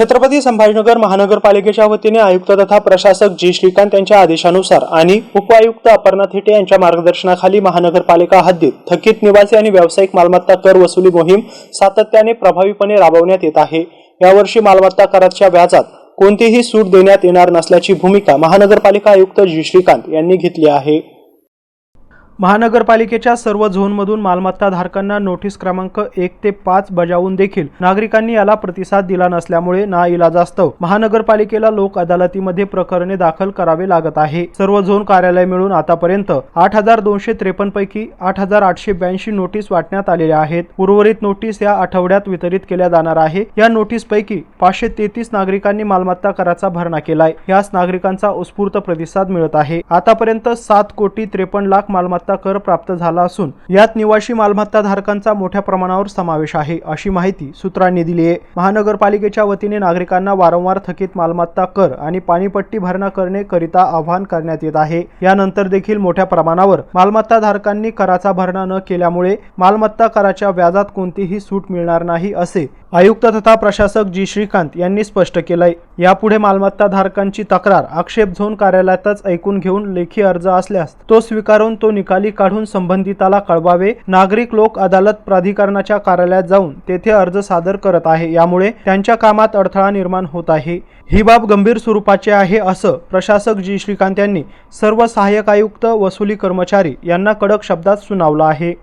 छत्रपती संभाजीनगर महानगरपालिकेच्या वतीने आयुक्त तथा प्रशासक जी. श्रीकांत यांच्या आदेशानुसार आणि उपआयुक्त अपर्णा थेटे यांच्या मार्गदर्शनाखाली महानगरपालिका हद्दीत थकीत निवासी आणि व्यावसायिक मालमत्ता कर वसुली मोहीम सातत्याने प्रभावीपणे राबवण्यात येत आहे. यावर्षी मालमत्ता कराच्या व्याजात कोणतीही सूट देण्यात येणार नसल्याची भूमिका महानगरपालिका आयुक्त जी. श्रीकांत यांनी घेतली आहे. महानगरपालिकेच्या सर्व झोनमधून मालमत्ता धारकांना नोटीस क्रमांक एक ते पाच बजावून देखील नागरिकांनी याला प्रतिसाद दिला नसल्यामुळे ना इलाजास्तव महानगरपालिकेला लोक अदालतीमध्ये प्रकरणे दाखल करावे लागत आहे. सर्व झोन कार्यालय मिळून आतापर्यंत आठ हजार दोनशे त्रेपन्न पैकी आठ हजार आठशे ब्याऐंशी नोटीस वाटण्यात आलेल्या आहेत. उर्वरित नोटीस या आठवड्यात वितरित केल्या जाणार आहे. या नोटीस पैकी पाचशे तेहतीस नागरिकांनी मालमत्ता कराचा भरणा केलाय. यास नागरिकांचा उत्स्फूर्त प्रतिसाद मिळत आहे. आतापर्यंत सात कोटी त्रेपन्न लाख मालमत्ता कर प्राप्त झाला असून यात निवासी मालमत्ता धारकांचा मोठ्या प्रमाणावर समावेश आहे अशी माहिती सूत्रांनी दिली आहे. महानगरपालिकेच्या वतीने नागरिकांना वारंवार थकीत मालमत्ता कर आणि पाणीपट्टी भरणा करणे करिता आवाहन करण्यात येत आहे. यानंतर देखील मोठ्या प्रमाणावर मालमत्ता धारकांनी कराचा भरणा न केल्यामुळे मालमत्ता कराच्या व्याजात कोणतीही सूट मिळणार नाही असे आयुक्त तथा प्रशासक जी. श्रीकांत यांनी स्पष्ट केलंय. यापुढे मालमत्ता धारकांची तक्रार आक्षेप झोन कार्यालयातच ऐकून घेऊन लेखी अर्ज असल्यास तो स्वीकारून तो निकाली काढून संबंधिताला कळवावे. नागरिक लोक अदालत प्राधिकरणाच्या कार्यालयात जाऊन तेथे अर्ज सादर करत आहे. यामुळे त्यांच्या कामात अडथळा निर्माण होत आहे. ही बाब गंभीर स्वरूपाची आहे असं प्रशासक जी. श्रीकांत यांनी सर्व सहाय्यक आयुक्त वसुली कर्मचारी यांना कडक शब्दात सुनावलं आहे.